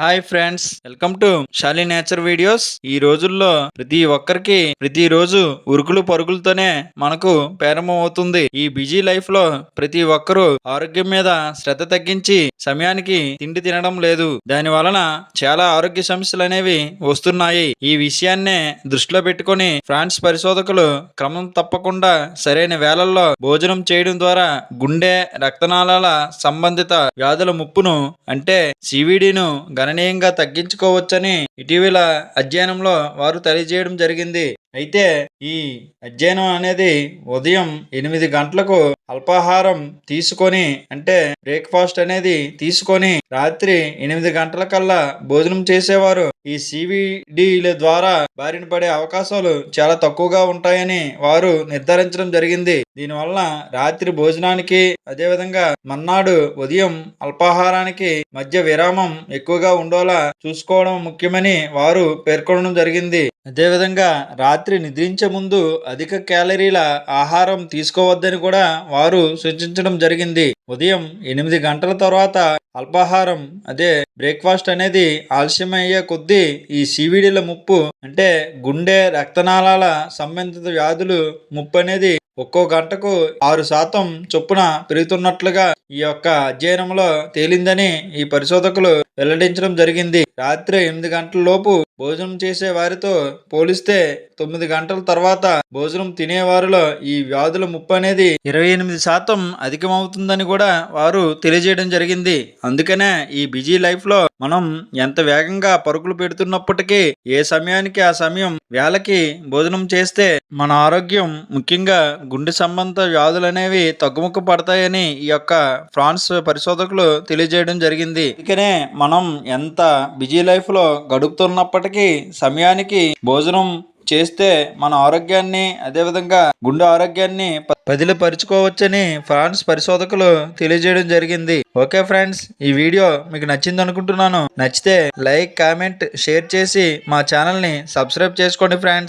Hi friends welcome to Shali nature videos. ఈ రోజుల్లో ప్రతి ఒక్కరికి ప్రతి రోజు ఉరుకులు పరుగులతోనే మనకు ప్రారంభం అవుతుంది. ఈ బిజీ లైఫ్లో ప్రతి ఒక్కరూ ఆరోగ్యం మీద శ్రద్ధ తగ్గించి సమయానికి తిండి తినడం లేదు. దాని వలన చాలా ఆరోగ్య సమస్యలు అనేవి వస్తున్నాయి. ఈ విషయాన్నే దృష్టిలో పెట్టుకొని ఫ్రాన్స్ పరిశోధకులు క్రమం తప్పకుండా సరైన వేళల్లో భోజనం చేయడం ద్వారా గుండె రక్తనాళాల సంబంధిత వ్యాధుల ముప్పును అంటే సివిడిను గణనీయంగా తగ్గించుకోవచ్చని ఇటీవల అధ్యయనంలో వారు తెలియజేయడం జరిగింది. అయితే ఈ అధ్యయనం అనేది ఉదయం ఎనిమిది గంటలకు అల్పాహారం తీసుకొని అంటే బ్రేక్ఫాస్ట్ అనేది తీసుకొని రాత్రి ఎనిమిది గంటల కల్లా భోజనం చేసేవారు. ఈ సివిడిల ద్వారా బారిన పడే అవకాశాలు చాలా తక్కువగా ఉంటాయని వారు నిర్ధారించడం జరిగింది. దీనివల్ల రాత్రి భోజనానికి అదేవిధంగా మన్నాడు ఉదయం అల్పాహారానికి మధ్య విరామం ఎక్కువగా ఉండేలా చూసుకోవడం ముఖ్యమని వారు పేర్కొనడం జరిగింది. అదేవిధంగా రాత్రి రాత్రి నిద్రించే ముందు అధిక క్యాలరీల ఆహారం తీసుకోవద్దని కూడా వారు సూచించడం జరిగింది. ఉదయం ఎనిమిది గంటల తర్వాత అల్పాహారం అదే బ్రేక్ఫాస్ట్ అనేది ఆలస్యం అయ్యే కొద్దీ ఈ సివిడిల ముప్పు అంటే గుండె రక్తనాళాల సంబంధిత వ్యాధులు ముప్పు అనేది ఒక్కో గంటకు ఆరు శాతం చొప్పున పెరుగుతున్నట్లుగా ఈ యొక్క అధ్యయనంలో తేలిందని ఈ పరిశోధకులు వెల్లడించడం జరిగింది. రాత్రి ఎనిమిది గంటల లోపు భోజనం చేసే వారితో పోలిస్తే తొమ్మిది గంటల తర్వాత భోజనం తినేవారిలో ఈ వ్యాధుల ముప్పు అనేది ఇరవై ఎనిమిది శాతం అధికమవుతుందని కూడా వారు తెలియజేయడం జరిగింది. అందుకనే ఈ బిజీ లైఫ్లో మనం ఎంత వేగంగా పరుగులు పెడుతున్నప్పటికీ ఏ సమయానికి ఆ సమయం వేళకి భోజనం చేస్తే మన ఆరోగ్యం ముఖ్యంగా గుండె సంబంధ వ్యాధులు అనేవి తగ్గుముఖ పడతాయని ఈ యొక్క ఫ్రాన్స్ పరిశోధకులు తెలియజేయడం జరిగింది. అందుకనే మనం ఎంత బిజీ లైఫ్లో గడుపుతున్నప్పటికీ సమయానికి భోజనం చేస్తే మన ఆరోగ్యాన్ని అదేవిధంగా గుండె ఆరోగ్యాన్ని ప- పదిలపరుచుకోవచ్చని ఫ్రాన్స్ పరిశోధకులు తెలియజేయడం జరిగింది. ఓకే ఫ్రెండ్స్ ఈ వీడియో మీకు నచ్చింది అనుకుంటున్నాను. నచ్చితే లైక్ కామెంట్ షేర్ చేసి మా ఛానల్ని సబ్స్క్రైబ్ చేసుకోండి ఫ్రెండ్స్.